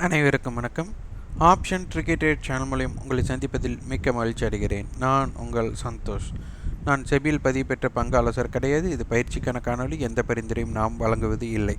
அனைவருக்கும் வணக்கம். Option cricket channel மூலியம் உங்களை சந்திப்பதில் மிக்க மகிழ்ச்சி அடைகிறேன். நான் உங்கள் சந்தோஷ். நான் செபியில் பதிவு பெற்ற பங்காலோசர் கிடையாது. இது பயிற்சிக்கான காணொளி. எந்த பரிந்துரையும் நாம் வழங்குவது இல்லை.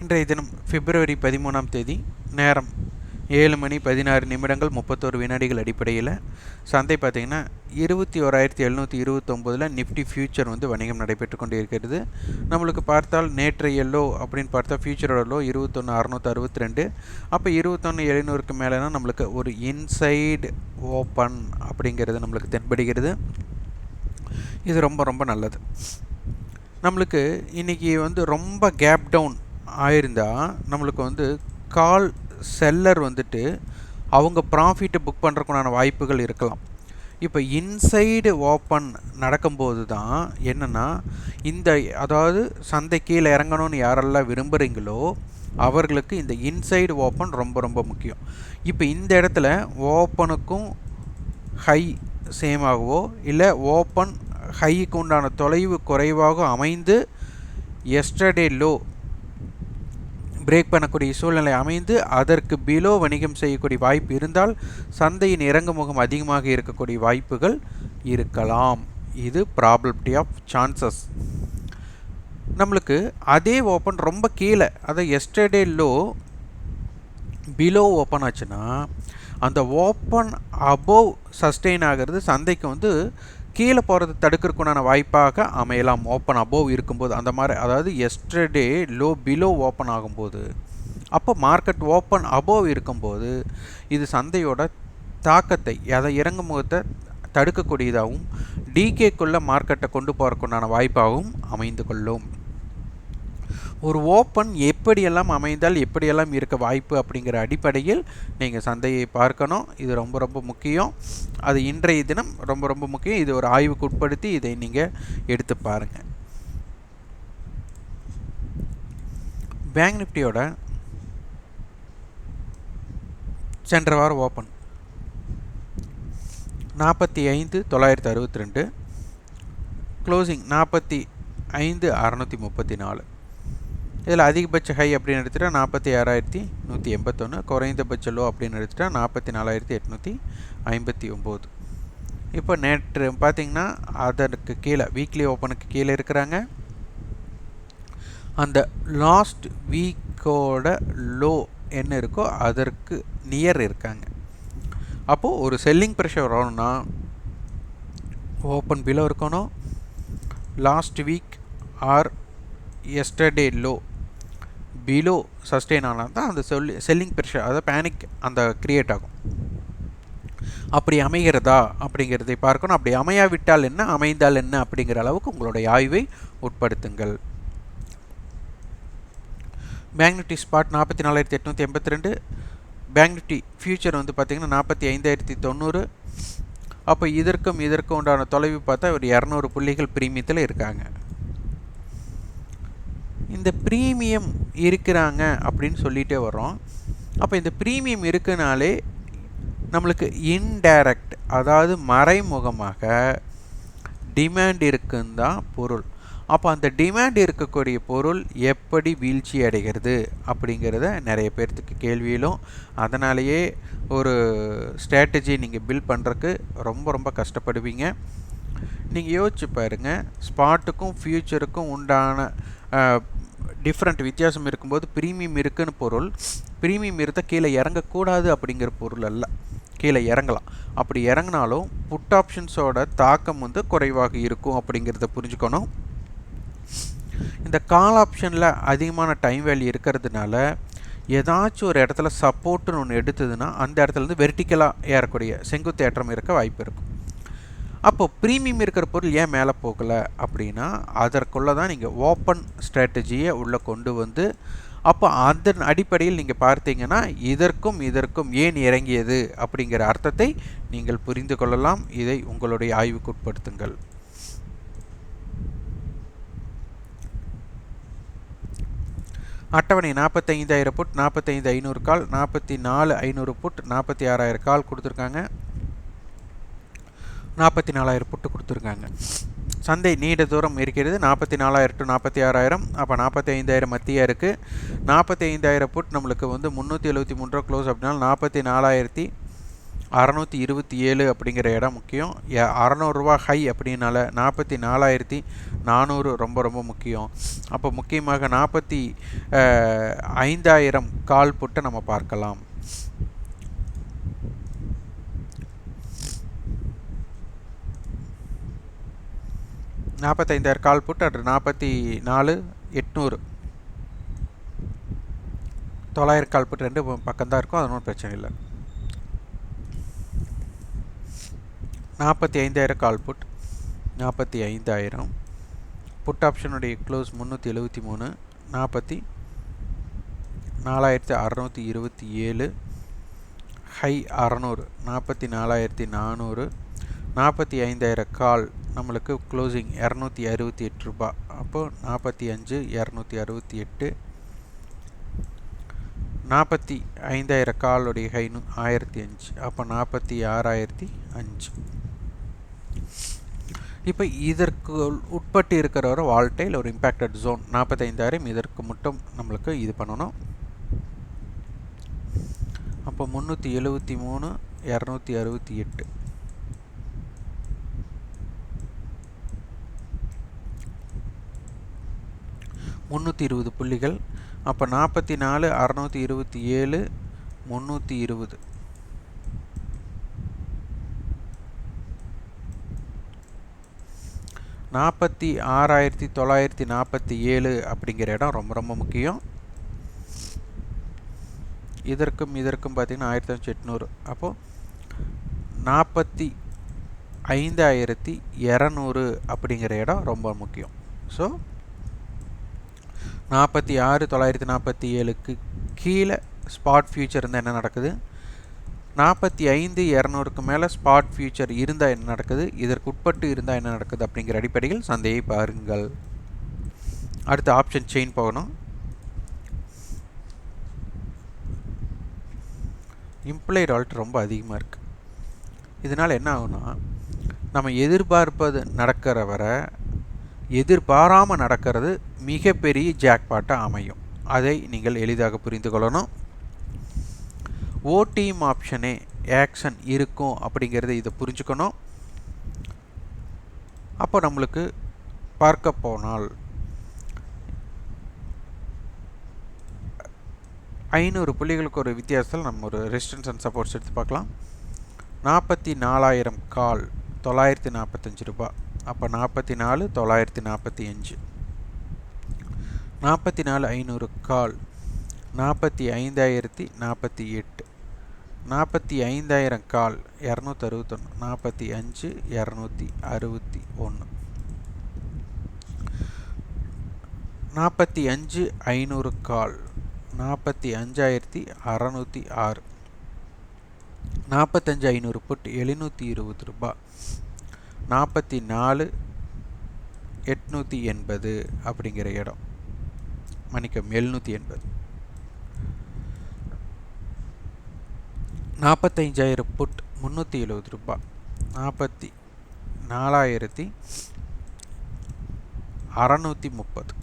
இன்றைய தினம் பிப்ரவரி பதிமூணாம் தேதி நேரம். ஏழு மணி பதினாறு நிமிடங்கள் முப்பத்தோரு வினாடிகள் அடிப்படையில். சந்தை பார்த்திங்கன்னா இருபத்தி ஓராயிரத்தி எழுநூற்றி இருபத்தொம்போதில் நிஃப்டி ஃபியூச்சர் வந்து வணிகம் நடைபெற்று கொண்டு இருக்கிறது நம்மளுக்கு பார்த்தால் நேற்றைய எல்லோ அப்படின்னு பார்த்தா ஃபியூச்சரோட லோ இருபத்தொன்று அறநூற்றி அறுபத்தி ரெண்டு அப்போ இருபத்தொன்று எழுநூறுக்கு மேலேனா நம்மளுக்கு ஒரு இன்சைடு ஓப்பன் அப்படிங்கிறது நம்மளுக்கு தென்படுகிறது. இது ரொம்ப ரொம்ப நல்லது. நம்மளுக்கு இன்றைக்கி வந்து ரொம்ப கேப் டவுன் ஆயிருந்தால் நம்மளுக்கு வந்து கால் செல்லர் வந்துட்டு அவங்க ப்ராஃபிட்டை புக் பண்ணுறக்குண்டான வாய்ப்புகள் இருக்கலாம். இப்போ இன்சைடு ஓப்பன் நடக்கும்போது தான் என்னென்னா இந்த அதாவது சந்தை கீழே இறங்கணும்னு யாரெல்லாம் விரும்புகிறீங்களோ அவர்களுக்கு இந்த இன்சைடு ஓப்பன் ரொம்ப ரொம்ப முக்கியம். இப்போ இந்த இடத்துல ஓப்பனுக்கும் ஹை சேமாகவோ இல்லை ஓப்பன் ஹைக்கு உண்டான தொலைவு குறைவாக அமைந்து எஸ்டர்டே லோ பிரேக் பண்ணக்கூடிய சூழ்நிலை அமைந்து அதற்கு பிலோ வணிகம் செய்யக்கூடிய வாய்ப்பு இருந்தால் சந்தையின் இறங்கு முகம் அதிகமாக இருக்கக்கூடிய வாய்ப்புகள் இருக்கலாம். இது ப்ராபபிலிட்டி ஆஃப் சான்சஸ் நம்மளுக்கு அதே ஓப்பன் ரொம்ப கீழே அதை எஸ்டர்டே லோ பிலோ ஓப்பன் ஆச்சுன்னா அந்த ஓப்பன் அபோவ் சஸ்டெயின் ஆகிறது சந்தைக்கு வந்து கீழே போகிறது தடுக்கிறதுக்குண்டான வாய்ப்பாக அமையலாம் ஓப்பன் அபோவ் இருக்கும்போது. அந்த மாதிரி அதாவது எஸ்டர்டே லோ பிலோ ஓப்பன் ஆகும்போது அப்போ மார்க்கெட் ஓப்பன் அபோவ் இருக்கும்போது இது சந்தையோட தாக்கத்தை அதை இறங்கும் முகத்தை தடுக்கக்கூடியதாகவும் டிகேக்குள்ளே மார்க்கெட்டை கொண்டு போகிறதுக்குண்டான வாய்ப்பாகவும் அமைந்து கொள்ளும். ஒரு ஓப்பன் எப்படியெல்லாம் அமைந்தால் எப்படியெல்லாம் இருக்க வாய்ப்பு அப்படிங்கிற அடிப்படையில் நீங்கள் சந்தையை பார்க்கணும். இது ரொம்ப ரொம்ப முக்கியம். அது இன்றைய தினம் ரொம்ப ரொம்ப முக்கியம். இது ஒரு ஆய்வுக்கு உட்படுத்தி இதை நீங்கள் எடுத்து பாருங்கள் பேங்க் நிஃப்டியோட சென்ற வாரம் ஓப்பன். நாற்பத்தி ஐந்து தொள்ளாயிரத்தி அறுபத்தி ரெண்டு. க்ளோசிங் நாற்பத்தி ஐந்து அறநூற்றி முப்பத்தி நாலு. இதில் அதிகபட்ச ஹை அப்படின்னு எடுத்துகிட்டா நாற்பத்தி ஆறாயிரத்தி நூற்றி எண்பத்தொன்று குறைந்தபட்ச லோ அப்படின்னு எடுத்துகிட்டா நாற்பத்தி நாலாயிரத்தி எட்நூற்றி ஐம்பத்தி ஒம்பது. இப்போ நேற்று பார்த்திங்கன்னா அதற்கு கீழே வீக்லி ஓப்பனுக்கு கீழே இருக்கிறாங்க. அந்த லாஸ்ட் வீக்கோட லோ என்ன இருக்கோ அதற்கு நியர் இருக்காங்க. அப்போது ஒரு செல்லிங் ப்ரெஷர் வரணும்னா ஓப்பன் பிலோ இருக்கணும். Last week or yesterday low below sustain ஆனால் தான் அந்த சொல்லி செல்லிங் ப்ரெஷர் அதாவது பேனிக் அந்த க்ரியேட் ஆகும். அப்படி அமைகிறதா அப்படிங்கிறதை பார்க்கணும். அப்படி அமையாவிட்டால் என்ன அமைந்தால் என்ன அப்படிங்கிற அளவுக்கு உங்களுடைய ஆய்வை உட்படுத்துங்கள். பேங்க் நிஃப்டி ஸ்பாட் நாற்பத்தி நாலாயிரத்தி எட்நூற்றி எண்பத்தி ரெண்டு. பேங்க் நிஃப்டி ஃபியூச்சர் வந்து பார்த்திங்கன்னா நாற்பத்தி ஐந்தாயிரத்தி தொண்ணூறு. அப்போ இதற்கும் இதற்கும் உண்டான தொலைவு பார்த்தா ஒரு இரநூறு புள்ளிகள் பிரீமியத்தில் இருக்காங்க. இந்த ப்ரீமியம் இருக்கிறாங்க அப்படின்னு சொல்லிகிட்டே வர்றோம். அப்போ இந்த ப்ரீமியம் இருக்குனாலே நம்மளுக்கு இன்டைரக்ட் அதாவது மறைமுகமாக டிமாண்ட் இருக்குன்னு தான் பொருள். அப்போ அந்த டிமாண்ட் இருக்கக்கூடிய பொருள் எப்படி வீழ்ச்சி அடைகிறது அப்படிங்கிறத நிறைய பேர்த்துக்கு கேள்வியிலும் அதனாலேயே ஒரு ஸ்ட்ராட்டஜி நீங்கள் பில்ட் பண்ணுறக்கு ரொம்ப ரொம்ப கஷ்டப்படுவீங்க. நீங்கள் யோசிச்சு பாருங்கள் ஸ்பாட்டுக்கும் ஃப்யூச்சருக்கும் உண்டான டிஃப்ரெண்ட் வித்தியாசம் இருக்கும்போது ப்ரீமியம் இருக்குன்னு பொருள் ப்ரீமியம் இருந்தால் கீழே இறங்கக்கூடாது அப்படிங்கிற பொருள் அல்ல. கீழே இறங்கலாம். அப்படி இறங்கினாலும் புட் ஆப்ஷன்ஸோட தாக்கம் வந்து குறைவாக இருக்கும் அப்படிங்கிறத புரிஞ்சுக்கணும். இந்த கால் ஆப்ஷனில் அதிகமான டைம் வேல்யூ இருக்கிறதுனால ஏதாச்சும் ஒரு இடத்துல சப்போர்ட்டுன்னு ஒன்று எடுத்ததுன்னா அந்த இடத்துலேருந்து வெர்டிக்கலாக ஏறக்கூடிய செங்குத்து ஏற்றம் இருக்க வாய்ப்பு இருக்கும். அப்போ ப்ரீமியம் இருக்கிற பொருள் ஏன் மேலே போகலை அப்படின்னா அதற்குள்ளே தான் நீங்கள் ஓப்பன் ஸ்ட்ராட்டஜியை உள்ளே கொண்டு வந்து அப்போ அதன் அடிப்படையில் நீங்கள் பார்த்தீங்கன்னா இதற்கும் இதற்கும் ஏன் இறங்கியது அப்படிங்கிற அர்த்தத்தை நீங்கள் புரிந்து கொள்ளலாம். இதை உங்களுடைய ஆய்வுக்கு உட்படுத்துங்கள். அட்டவணை நாற்பத்தைந்தாயிரம் புட் நாற்பத்தைந்து ஐநூறு கால் நாற்பத்தி நாலு ஐநூறு புட் நாற்பத்தி ஆறாயிரம் கால் கொடுத்துருக்காங்க. நாற்பத்தி நாலாயிரம் புட்டு கொடுத்துருக்காங்க. சந்தை நீண்ட தூரம் இருக்கிறது. நாற்பத்தி நாலாயிரம் டு நாற்பத்தி ஆறாயிரம் அப்போ நாற்பத்தி ஐந்தாயிரம் மத்தியாக இருக்குது நாற்பத்தி ஐந்தாயிரம் புட் நம்மளுக்கு வந்து முந்நூற்றி எழுபத்தி மூணு ரூபா க்ளோஸ் அப்படின்னா நாற்பத்தி நாலாயிரத்தி அறநூற்றி இருபத்தி ஏழு அப்படிங்கிற இடம் முக்கியம். அறநூறுரூவா ஹை அப்படின்னால நாற்பத்தி நாலாயிரத்தி நானூறு ரொம்ப ரொம்ப முக்கியம். அப்போ முக்கியமாக நாற்பத்தி ஐந்தாயிரம் கால் புட்டை நம்ம பார்க்கலாம். நாற்பத்தைந்தாயிரம் கால் புட் அன்று நாற்பத்தி நாலு எட்நூறு. தொள்ளாயிரம் கால் புட் ரெண்டு பக்கம்தான் இருக்கும் அது ஒன்றும் பிரச்சனை இல்லை. நாற்பத்தி ஐந்தாயிரம் கால் புட் நாற்பத்தி ஐந்தாயிரம் புட் ஆப்ஷனுடைய க்ளோஸ் முந்நூற்றி எழுபத்தி மூணு நாற்பத்தி நாலாயிரத்தி அறநூற்றி இருபத்தி ஏழு ஹை அறநூறு நாற்பத்தி நாலாயிரத்தி நானூறு நாற்பத்தி ஐந்தாயிரம் கால் நம்மளுக்கு க்ளோசிங் இரநூத்தி அறுபத்தி எட்டு ரூபா. அப்போது நாற்பத்தி அஞ்சு இரநூத்தி அறுபத்தி எட்டு. நாற்பத்தி ஐந்தாயிரம் காலுடைய ஹைனு ஆயிரத்தி அஞ்சு. அப்போ நாற்பத்தி ஆறாயிரத்தி அஞ்சு. இப்போ இதற்கு உட்பட்டு இருக்கிற ஒரு வால்டைல் ஒரு இம்பேக்டட் ஜோன் நாற்பத்தைந்தாயிரம் இதற்கு மட்டும் நம்மளுக்கு இது பண்ணணும். அப்போ முந்நூற்றி எழுபத்தி மூணு இரநூத்தி அறுபத்தி எட்டு. முந்நூற்றி இருபது புள்ளிகள் அப்போ நாற்பத்தி நாலு அறநூற்றி இருபத்தி ஏழு முந்நூற்றி இருபது. நாற்பத்தி ஆறாயிரத்தி தொள்ளாயிரத்தி நாற்பத்தி ஏழு அப்படிங்கிற இடம் ரொம்ப ரொம்ப முக்கியம். இதற்கும் இதற்கும் பார்த்திங்கன்னா ஆயிரத்தி அஞ்சு எட்நூறு. அப்போது நாற்பத்தி ஐந்தாயிரத்தி இரநூறு அப்படிங்கிற இடம் ரொம்ப முக்கியம். ஸோ நாற்பத்தி ஆறு தொள்ளாயிரத்தி நாற்பத்தி ஏழுக்கு கீழே ஸ்பாட் ஃபியூச்சர் இருந்தால் என்ன நடக்குது? நாற்பத்தி ஐந்து இரநூறுக்கு மேலே ஸ்பாட் ஃபியூச்சர் இருந்தால் என்ன நடக்குது? இதற்கு உட்பட்டு இருந்தால் என்ன நடக்குது? அப்படிங்கிற அடிப்படையில் சந்தையை பாருங்கள். அடுத்த ஆப்ஷன் செயின் போகணும். இம்ப்ளைட் ஆல்ட் ரொம்ப அதிகமாக இருக்குது இதனால் என்ன ஆகுனா நம்ம எதிர்பார்ப்பது நடக்கிற வரை எதிர்பாராமல் நடக்கிறது மிகப்பெரிய ஜாக்பாட்டாக அமையும். அதை நீங்கள் எளிதாக புரிந்து கொள்ளணும். ஓடிஎம் ஆப்ஷனே ஆக்ஷன் இருக்கும் அப்படிங்கிறத இதை புரிஞ்சுக்கணும். அப்போ நம்மளுக்கு பார்க்க போனால் ஐநூறு புள்ளிகளுக்கு ஒரு வித்தியாசத்தில் நம்ம ஒரு ரெசிஸ்டன்ஸ் அண்ட் சப்போர்ட்ஸ் எடுத்து பார்க்கலாம். நாற்பத்தி நாலாயிரம் கால் தொள்ளாயிரத்தி நாற்பத்தஞ்சு ரூபாய். அப்போ நாற்பத்தி நாலு தொள்ளாயிரத்தி நாற்பத்தி அஞ்சு நாற்பத்தி நாலு ஐநூறு கால். நாற்பத்தி ஐந்தாயிரத்தி நாற்பத்தி எட்டு. நாற்பத்தி ஐந்தாயிரம் கால் இரநூத்தி அறுபத்தொன்று நாற்பத்தி அஞ்சு இரநூத்தி அறுபத்தி ஒன்று நாற்பத்தி அஞ்சு ஐநூறு கால். நாற்பத்தி அஞ்சாயிரத்தி அறநூற்றி ஆறு. நாற்பத்தஞ்சு ஐநூறு புட் எழுநூற்றி இருபது ரூபாய் நாற்பத்தி நாலு எட்நூற்றி எண்பது அப்படிங்கிற இடம். மன்னிக்கம் எழுநூற்றி எண்பது. நாற்பத்தைஞ்சாயிரம் புட் முந்நூற்றி எழுபது ரூபாய் நாற்பத்தி நாலாயிரத்தி அறநூற்றி முப்பது.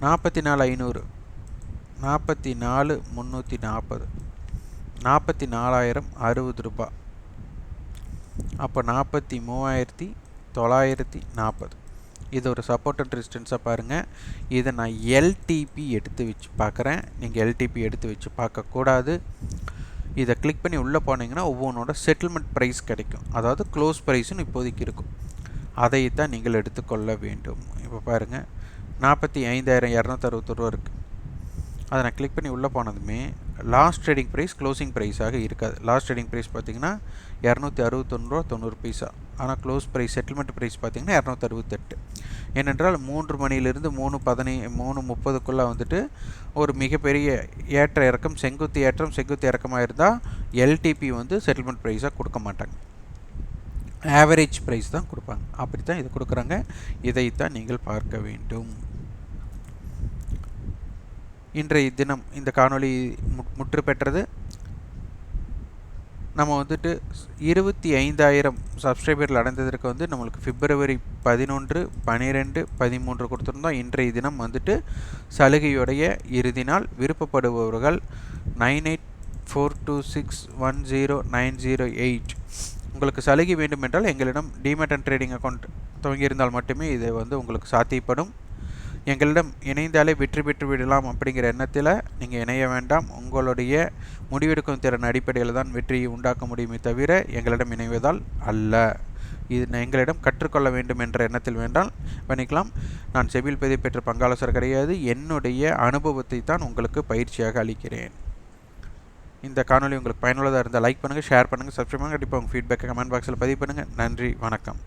நாற்பத்தி நாலு ஐநூறு. நாற்பத்தி நாலு முந்நூற்றி நாற்பது. நாற்பத்தி நாலாயிரம் அறுபது ரூபாய் அப்போ நாற்பத்தி மூவாயிரத்தி தொள்ளாயிரத்தி நாற்பது. இது ஒரு சப்போர்ட்டட் ரெசிஸ்டன்ஸாக பாருங்கள் இதை நான் எல்டிபி எடுத்து வச்சு பார்க்குறேன். நீங்கள் எல்டிபி எடுத்து வச்சு பார்க்கக்கூடாது இதை கிளிக் பண்ணி உள்ளே போனீங்கன்னா ஒவ்வொன்றோட செட்டில்மெண்ட் ப்ரைஸ் கிடைக்கும். அதாவது க்ளோஸ் ப்ரைஸுன்னு இப்போதைக்கு இருக்கும். அதைத்தான் நீங்கள் எடுத்துக்கொள்ள வேண்டும். இப்போ பாருங்கள் நாற்பத்தி ஐந்தாயிரம் இரநூத்தி ரூபா இருக்குது அதை நான் கிளிக் பண்ணி உள்ளே போனதுமே லாஸ்ட் ட்ரேடிங் ப்ரைஸ் க்ளோசிங் ப்ரைஸாக இருக்காது. லாஸ்ட் ட்ரேடிங் ப்ரைஸ் பார்த்தீங்கன்னா இரநூத்தி அறுபத்தொன்று தொண்ணூறு பைசா. ஆனால் க்ளோஸ் ப்ரைஸ் செட்டில்மெண்ட் ப்ரைஸ் பார்த்தீங்கன்னா இரநூத்தி அறுபத்தெட்டு. ஏனென்றால் மூன்று மணியிலிருந்து மூணு பதினை மூணு முப்பதுக்குள்ளே வந்துட்டு ஒரு மிகப்பெரிய ஏற்ற இறக்கம் செங்குத்து ஏற்றம் செங்குத்து இறக்கமாக இருந்தால் எல்டிபி வந்து செட்டில்மெண்ட் ப்ரைஸாக கொடுக்க மாட்டாங்க. ஆவரேஜ் ப்ரைஸ் தான் கொடுப்பாங்க. அப்படி தான் இது கொடுக்குறாங்க. இதைத்தான் நீங்கள் பார்க்க வேண்டும். இன்றைய தினம் இந்த காணொளி முற்று பெற்றது நம்ம வந்துட்டு இருபத்தி ஐந்தாயிரம் சப்ஸ்கிரைபர்கள் அடைந்ததற்கு வந்து நம்மளுக்கு பிப்ரவரி பதினொன்று பனிரெண்டு பதிமூன்று கொடுத்துருந்தோம். இன்றைய தினம் வந்துட்டு சலுகையுடைய இறுதி நாள். விருப்பப்படுபவர்கள் nine eight four two six one zero nine zero eight. உங்களுக்கு சலுகை வேண்டுமென்றால் எங்களிடம் டிமேட் அண்ட் ட்ரேடிங் அக்கௌண்ட் துவங்கியிருந்தால் மட்டுமே இது வந்து உங்களுக்கு சாத்தியப்படும். எங்களிடம் இணைந்தாலே வெற்றி பெற்று விடலாம் அப்படிங்கிற எண்ணத்தில் நீங்கள் இணைய வேண்டாம். உங்களுடைய முடிவெடுக்கும் திறன் அடிப்படையில் தான் வெற்றியை உண்டாக்க முடியுமே தவிர எங்களிடம் இணைவதால் அல்ல. இது எங்களிடம் கற்றுக்கொள்ள வேண்டும் என்ற எண்ணத்தில் வேண்டால் பண்ணிக்கலாம் நான் செவில் பதிவு பெற்ற பங்காலோசர் கிடையாது. என்னுடைய அனுபவத்தை தான் உங்களுக்கு பயிற்சியாக அளிக்கிறேன். இந்த காணொலி உங்களுக்கு பயனுள்ளதாக இருந்தால் லைக் பண்ணுங்கள் ஷேர் பண்ணுங்கள் சப்ஸ்கிரைப் பண்ணுங்கள் கண்டிப்பாக உங்கள் ஃபீட்பேக்கை கமெண்ட் பாக்ஸில் பதிவு பண்ணுங்கள் நன்றி வணக்கம்.